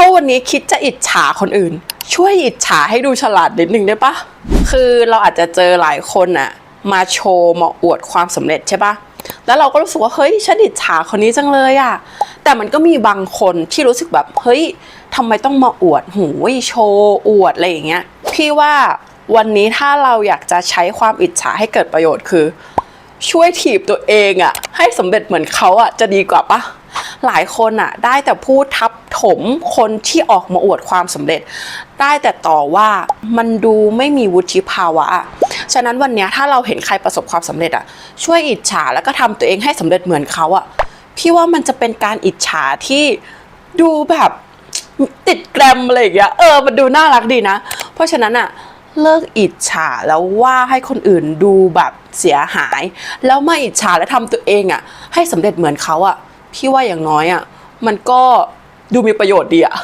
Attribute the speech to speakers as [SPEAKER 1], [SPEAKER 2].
[SPEAKER 1] ถ้าวันนี้คิดจะอิจฉาคนอื่น ช่วยอิจฉาให้ดูฉลาดนิดนึงได้ปะคือเราอาจจะเจอหลายคนอะมาโชว์มาอวดความสำเร็จใช่ปะแล้วเราก็รู้สึกว่าเฮ้ยฉันอิจฉาคนนี้จังเลยอะแต่มันก็มีบางคนที่รู้สึกแบบเฮ้ยทำไมต้องมาอวดหูยโชว์อวดอะไรอย่างเงี้ยพี่ว่าวันนี้ถ้าเราอยากจะใช้ความอิจฉาให้เกิดประโยชน์คือ ช่วยถีบตัวเองอะให้สำเร็จเหมือนเขาอะจะดีกว่าปะ หลายคนอะได้แต่พูดทับถมคนที่ออกมาอวดความสำเร็จ ได้แต่ต่อว่ามันดูไม่มีวุฒิภาวะ ฉะนั้นวันนี้ถ้าเราเห็นใครประสบความสำเร็จอะช่วยอิจฉาแล้วก็ทำตัวเองให้สำเร็จเหมือนเขาอะพี่ว่ามันจะเป็นการอิจฉาที่ดูแบบติดแกรมอะไรอย่างเงี้ยเออมันดูน่ารักดีนะ เพราะฉะนั้นอะเลิกอิจฉาแล้วว่าให้คนอื่นดูแบบเสียหาย แล้วมาอิจฉาและทำตัวเองอะให้สำเร็จเหมือนเขาอะ พี่ว่าอย่างน้อยอะมันก็ดูมีประโยชน์ดีอะ